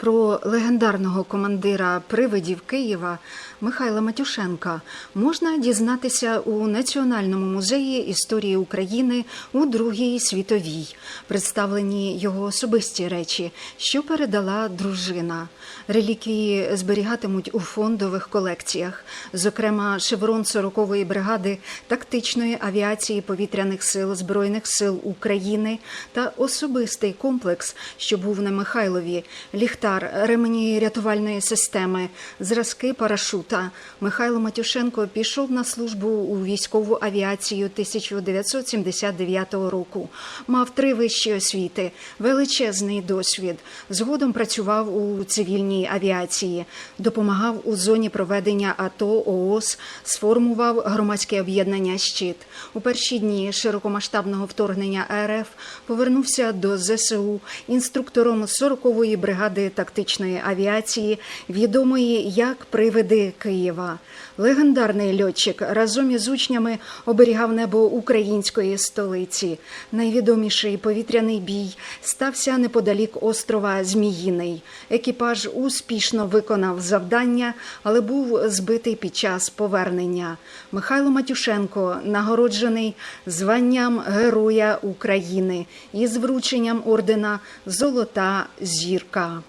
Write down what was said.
Про легендарного командира привидів Києва Михайла Матюшенка можна дізнатися у Національному музеї історії України у Другій світовій, представлені його особисті речі, що передала дружина. Реліквії зберігатимуть у фондових колекціях, зокрема шеврон 40-ї бригади тактичної авіації повітряних сил Збройних сил України та особистий комплекс, що був на Михайлові, ліхтар ремені рятувальної системи, зразки парашута. Михайло Матюшенко пішов на службу у військову авіацію 1979 року. Мав три вищі освіти, величезний досвід. Згодом працював у цивільній авіації, допомагав у зоні проведення АТО ООС, сформував громадське об'єднання Щит. У перші дні широкомасштабного вторгнення РФ повернувся до ЗСУ інструктором 40-ї бригади тактичної авіації, відомої як Привиди Києва. Легендарний льотчик разом із учнями оберігав небо української столиці. Найвідоміший повітряний бій стався неподалік острова Зміїний. Екіпаж успішно виконав завдання, але був збитий під час повернення. Михайло Матюшенко нагороджений званням Героя України із врученням ордена Золота зірка.